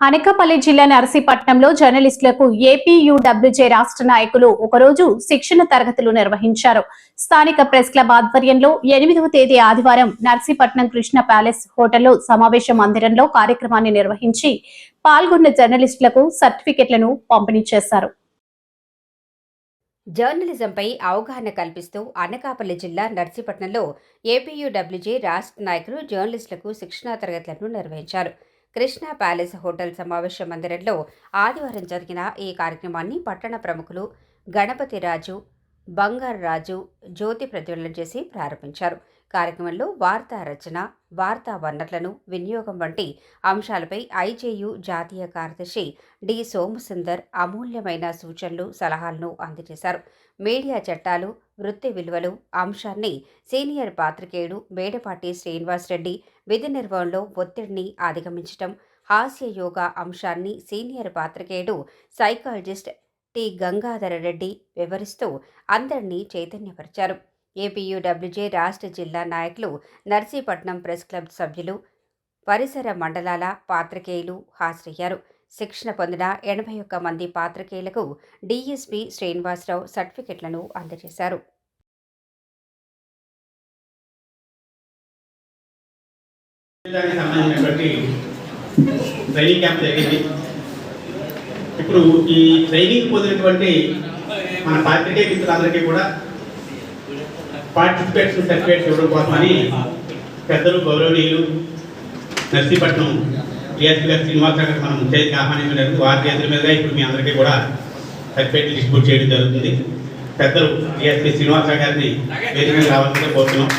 అనకాపల్లి జిల్లా నరసీపట్నంలో జర్నలిస్టులకు ఏపీయూడబ్ల్యూజే రాష్ట్ర నాయకులు ఒకరోజు శిక్షణ తరగతులు నిర్వహించారు. స్థానిక ప్రెస్ క్లబ్ ఆధ్వర్యంలో ఎనిమిదవ తేదీ ఆదివారం నర్సీపట్నం కృష్ణ ప్యాలెస్ హోటల్లో సమావేశ మందిరంలో కార్యక్రమాన్ని నిర్వహించి పాల్గొన్న జర్నలిస్టులకు సర్టిఫికెట్లను పంపిణీ చేశారు. జర్నలిజంపై అవగాహన కల్పిస్తూ అనకాపల్లి జిల్లా నర్సీపట్నంలో ఏపీయూడబ్ల్యూజే రాష్ట్ర నాయకులు జర్నలిస్టులకు శిక్షణా తరగతులను నిర్వహించారు. కృష్ణా ప్యాలెస్ హోటల్ సమావేశ మందిరంలో ఆదివారం జరిగిన ఈ కార్యక్రమాన్ని పట్టణ ప్రముఖులు గణపతి రాజు బంగారు రాజు జ్యోతి ప్రజ్వలన చేసి ప్రారంభించారు. కార్యక్రమంలో వార్తా రచన వార్తా వనరులను వినియోగం వంటి అంశాలపై ఐజేయు జాతీయ కార్యదర్శి డి. సోమసుందర్ అమూల్యమైన సూచనలు సలహాలను అందజేశారు. మీడియా చట్టాలు వృత్తి విలువలు అంశాన్ని సీనియర్ పాత్రికేయుడు మేడపాటి శ్రీనివాస్ రెడ్డి విధి నిర్వహణలో ఒత్తిడిని అధిగమించటం హాస్య యోగా అంశాన్ని సీనియర్ పాత్రికేయుడు సైకాలజిస్ట్ టి. గంగాధర రెడ్డి వివరిస్తూ అందరినీ చైతన్యపరిచారు. ఏపీయూడబ్ల్యూజే రాష్ట్ర జిల్లా నాయకులు నర్సీపట్నం ప్రెస్ క్లబ్ సభ్యులు పరిసర మండలాల పాత్రికేయులు హాజరయ్యారు. శిక్షణ పొందిన ఎనభై ఒక్క మంది పాత్రికేయులకు డీఎస్పీ శ్రీనివాసరావు సర్టిఫికెట్లను అందజేశారు. ట్రైనింగ్ క్యాంప్ జరిగింది. ఇప్పుడు ఈ ట్రైనింగ్ పొందినటువంటి మన పాత్రికేయ మిత్రులందరికీ కూడా పార్టిసిపేట్స్ సర్టిఫికేట్స్ ఇవ్వడం కోసమని పెద్దలు గౌరవనీయులు నర్సీపట్నం డిఎస్పీ గారు శ్రీనివాసరావు గారు మనం చేతికి ఆహ్వానించడం జరిగింది. వారి చేతుల మీదుగా ఇప్పుడు మీ అందరికీ కూడా సర్టిఫికేట్లు డిస్ట్రిబ్యూట్ చేయడం జరుగుతుంది. పెద్దలు డిఎస్పీ శ్రీనివాసరావు గారిని వేదిక రావాల్సిందే కోరుతున్నాం.